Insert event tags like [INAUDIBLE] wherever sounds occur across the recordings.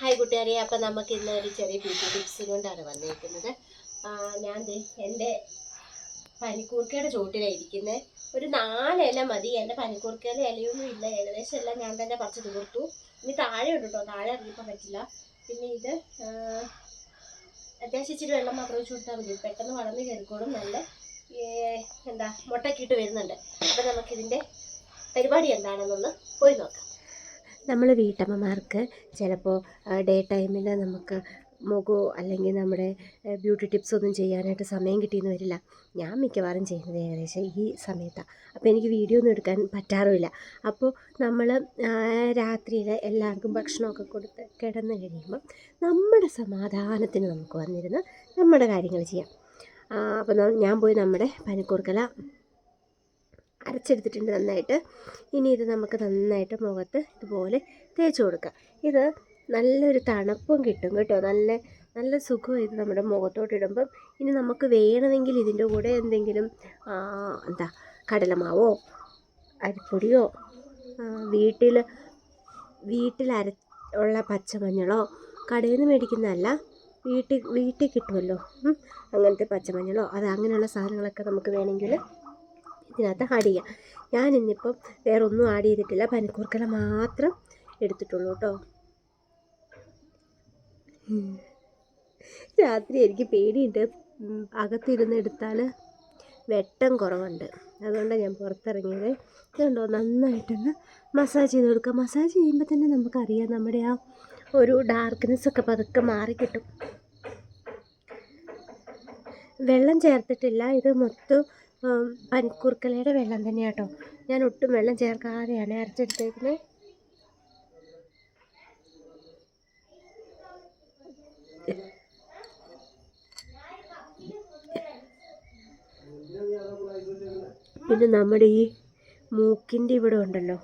Hi കൂട്ടുകാരെ അപ്പം നമുക്ക് ഇന്ന് ഒരു ചെറിയ ബ്യൂട്ടി ടിപ്സ് കൊണ്ടാണ് വന്നിരിക്കുന്നത്. ഞാൻ എന്റെ പനിക്കൂർക്കയുടെ ചോട്ടിലായിരിക്കുന്നത് ഒരു നാല് ഇല മതി. എന്റെ പനിക്കൂർക്കയുടെ ഇലയൊന്നും ഇല്ല. ഏകദേശം എല്ലാം ഞാൻ തന്നെ പറിച്ച് തീർത്തു. ഇനി താഴെ ഉണ്ട് കേട്ടോ താഴെ ഇറങ്ങിപ്പോൾ പറ്റില്ല. പിന്നെ ഇത് അത്യാവശ്യം ഇച്ചിരി വെള്ളം മാത്രം ഒഴിച്ച് കൊടുത്താൽ മതി. പെട്ടെന്ന് വളർന്ന് കയറിക്കോളും. നല്ല എന്താ മുട്ടക്കിയിട്ട് ഇട്ട് വരുന്നുണ്ട്. അപ്പം നമുക്കിതിന്റെ പരിപാടി എന്താണെന്നൊന്ന് പോയി നോക്കാം. നമ്മൾ വീട്ടമ്മമാർക്ക് ചിലപ്പോൾ ഡേ ടൈമിൽ നമുക്ക് മുഖമോ അല്ലെങ്കിൽ നമ്മുടെ ബ്യൂട്ടി ടിപ്സ് ഒന്നും ചെയ്യാനായിട്ട് സമയം കിട്ടിയെന്ന് വരില്ല. ഞാൻ മിക്കവാറും ചെയ്യുന്നത് ഏകദേശം ഈ സമയത്താണ് അപ്പോൾ എനിക്ക് വീഡിയോ ഒന്നും എടുക്കാൻ പറ്റാറുമില്ല. അപ്പോൾ നമ്മൾ രാത്രിയിൽ എല്ലാവർക്കും ഭക്ഷണമൊക്കെ കൊടുത്ത് കിടന്ന് കഴിയുമ്പോൾ നമ്മുടെ സമാധാനത്തിന് നമുക്ക് വന്നിരുന്ന് നമ്മുടെ കാര്യങ്ങൾ ചെയ്യാം. അപ്പോൾ ഞാൻ പോയി നമ്മുടെ പനിക്കൂർക്കല അരച്ചെടുത്തിട്ടുണ്ട് നന്നായിട്ട്. ഇനി ഇത് നമുക്ക് നന്നായിട്ട് മുഖത്ത് ഇതുപോലെ തേച്ച് കൊടുക്കാം. ഇത് നല്ലൊരു തണുപ്പും കിട്ടും കേട്ടോ. നല്ല നല്ല സുഖം ഇത് നമ്മുടെ മുഖത്തോട്ട് ഇടുമ്പം. ഇനി നമുക്ക് വേണമെങ്കിൽ ഇതിന്റെ കൂടെ എന്തെങ്കിലും എന്താ കടലമാവോ അരിപ്പൊടിയോ വീട്ടിൽ വീട്ടിൽ അര ഉള്ള പച്ചമഞ്ഞളോ കടയിൽ നിന്ന് മേടിക്കുന്നതല്ല വീട്ടിൽ വീട്ടിൽ കിട്ടുമല്ലോ. അങ്ങനത്തെ പച്ചമഞ്ഞളോ അത് അങ്ങനെയുള്ള സാധനങ്ങളൊക്കെ നമുക്ക് വേണമെങ്കിൽ ഇതിനകത്ത് ആഡ് ചെയ്യാം. ഞാൻ ഇന്നിപ്പം വേറെ ഒന്നും ആഡ് ചെയ്തിട്ടില്ല. പനിക്കൂർക്കല മാത്രം എടുത്തിട്ടുള്ളൂ കേട്ടോ രാത്രി എനിക്ക് പേടിയുണ്ട്. അകത്തിരുന്ന് എടുത്താൽ വെട്ടം കുറവുണ്ട്. അതുകൊണ്ടാണ് ഞാൻ പുറത്തിറങ്ങിയത്. ഇതുണ്ടോ നന്നായിട്ടൊന്ന് മസാജ് ചെയ്ത് കൊടുക്കുക. മസാജ് ചെയ്യുമ്പോൾ തന്നെ നമുക്കറിയാം നമ്മുടെ ആ ഒരു ഡാർക്ക്നെസ് ഒക്കെ പതുക്കെ മാറിക്കിട്ടും. വെള്ളം ചേർത്തിട്ടില്ല. ഇത് മൊത്തം പനിക്കൂർക്കലയുടെ വെള്ളം തന്നെയാണ് കേട്ടോ ഞാൻ ഒട്ടും വെള്ളം ചേർക്കാതെയാണ് അരച്ചെടുത്തേക്കുന്നത് പിന്നെ നമ്മുടെ ഈ മൂക്കിന്റെ ഇവിടെ ഉണ്ടല്ലോ.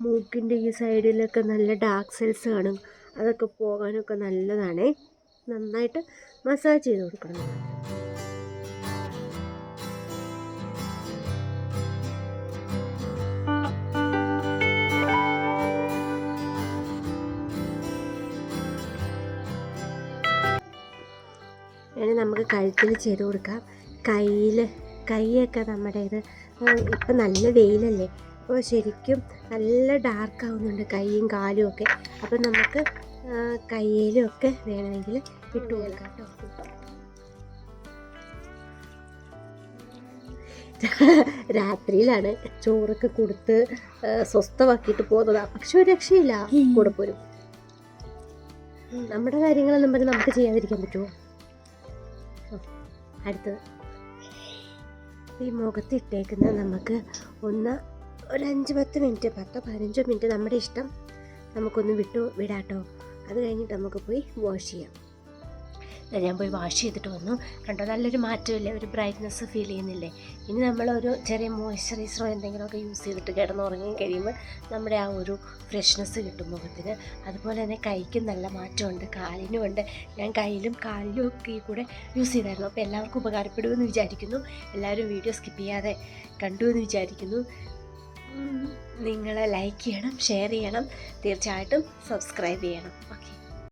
മൂക്കിന്റെ ഈ സൈഡിലൊക്കെ നല്ല ഡാർക്ക് സെൽസ് കാണും. അതൊക്കെ പോകാനൊക്കെ നല്ലതാണേ. നന്നായിട്ട് മസാജ് ചെയ്ത് കൊടുക്കണം. ഇനി നമുക്ക് കഴുത്തിൽ ചെയ്ത് കൊടുക്കാം. കയ്യിൽ കൈയൊക്കെ നമ്മുടെ ഇത് ഇപ്പം നല്ല വെയിലല്ലേ? അപ്പോൾ ശരിക്കും നല്ല ഡാർക്ക് ആവുന്നുണ്ട് കൈയും കാലും ഒക്കെ. അപ്പം നമുക്ക് കയ്യിലും ഒക്കെ വേണമെങ്കിൽ ഇട്ട് കൊടുക്കാം കേട്ടോ [LAUGHS] രാത്രിയിലാണ് ചോറൊക്കെ കൊടുത്ത് സ്വസ്ഥമാക്കിയിട്ട് പോകുന്നത്. പക്ഷെ ഒരു രക്ഷയില്ല. കൂടെ പോരും നമ്മുടെ കാര്യങ്ങളെന്നും പറഞ്ഞ് നമുക്ക് ചെയ്യാതിരിക്കാൻ പറ്റുമോ? അടുത്തത്. ഈ മുഖത്ത് ഇട്ടേക്കുന്നത് നമുക്ക് ഒന്ന് ഒരു അഞ്ച് പത്ത് മിനിറ്റ് പത്തോ പതിനഞ്ചോ മിനിറ്റ് നമ്മുടെ ഇഷ്ടം നമുക്കൊന്ന് വിട്ടു വിടാട്ടോ. അത് കഴിഞ്ഞിട്ട് നമുക്ക് പോയി വാഷ് ചെയ്യാം. ഞാൻ പോയി വാഷ് ചെയ്തിട്ട് വന്നു. കണ്ടോ? നല്ലൊരു മാറ്റമില്ലേ? ഒരു ബ്രൈറ്റ്നസ് ഫീൽ ചെയ്യുന്നില്ലേ? ഇനി നമ്മളൊരു ചെറിയ മോയ്സ്ചറൈസറോ എന്തെങ്കിലുമൊക്കെ യൂസ് ചെയ്തിട്ട് കിടന്നുറങ്ങി കഴിയുമ്പോൾ നമ്മുടെ ആ ഒരു ഫ്രഷ്നെസ് കിട്ടും മുഖത്തിന്. അതുപോലെ തന്നെ കൈക്കും നല്ല മാറ്റമുണ്ട് കാലിനും ഉണ്ട്. ഞാൻ കയ്യിലും കാലിലും ഒക്കെ കൂടെ യൂസ് ചെയ്തായിരുന്നു. അപ്പോൾ എല്ലാവർക്കും ഉപകാരപ്പെടുമെന്ന് വിചാരിക്കുന്നു. എല്ലാവരും വീഡിയോ സ്കിപ്പ് ചെയ്യാതെ കണ്ടു എന്ന് വിചാരിക്കുന്നു നിങ്ങൾ ലൈക്ക് ചെയ്യണം ഷെയർ ചെയ്യണം. തീർച്ചയായിട്ടും സബ്സ്ക്രൈബ് ചെയ്യണം. ഓക്കെ